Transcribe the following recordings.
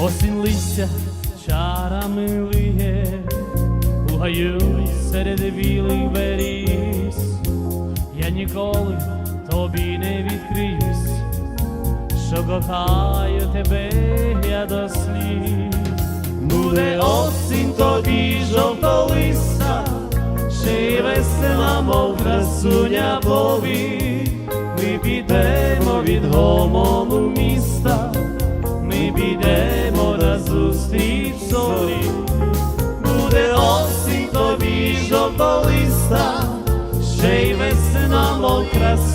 Осінь листя чарами лиє, у гаю серед білих беріз. Я ніколи тобі не відкриюсь, що кохаю тебе я до сліз. Буде осінь тобі жовтолиста, ще й весела, мов красуня повік. Ми підемо від гомону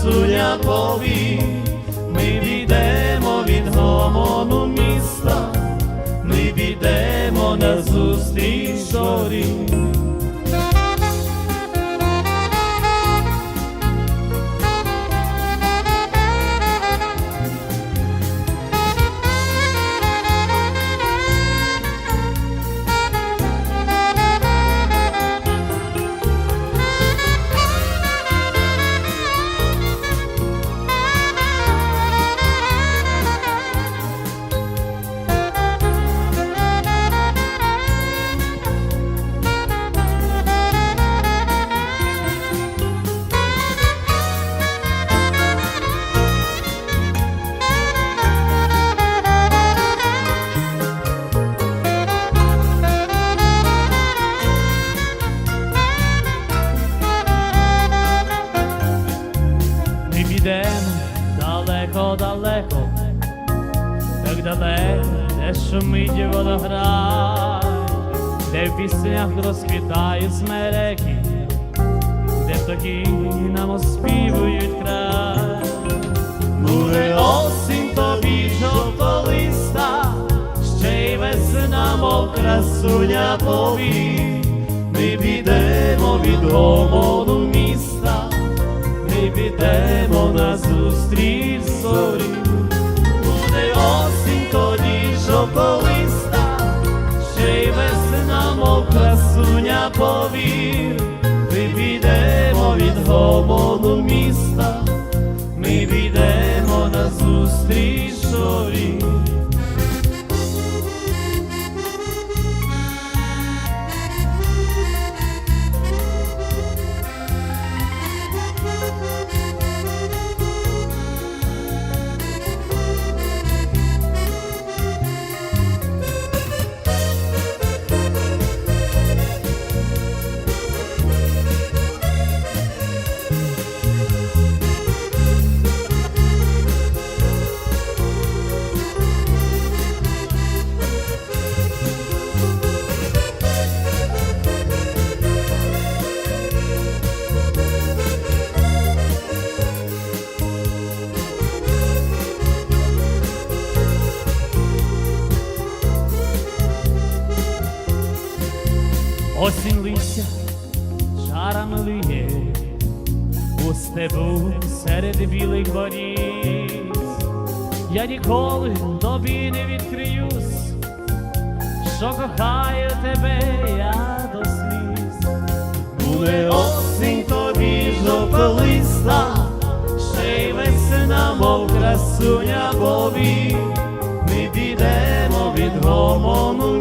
красуня повік. Ми підемо від гомону міста, ми підемо на зустріч зорі. Так далеко, де шумить водограй, де в піснях розквітають смереки, де птахи нам оспівують край. Буде осінь тобі жовтолиста, ще й весна, мов красуня повік. Ми підемо від гомону тоді жовтолиста, ще й весна, мов красуня повір. Ми підемо від гомону міста, ми підемо на зустріч зорі. Осінь листя шарами лиє у степу серед білих воріт. Я ніколи тобі не відкриюсь, що кохаю тебе я до сліз. Буде осінь тобі жовтолиста, ще й весна, мов красуня повік. Ми підемо від гомону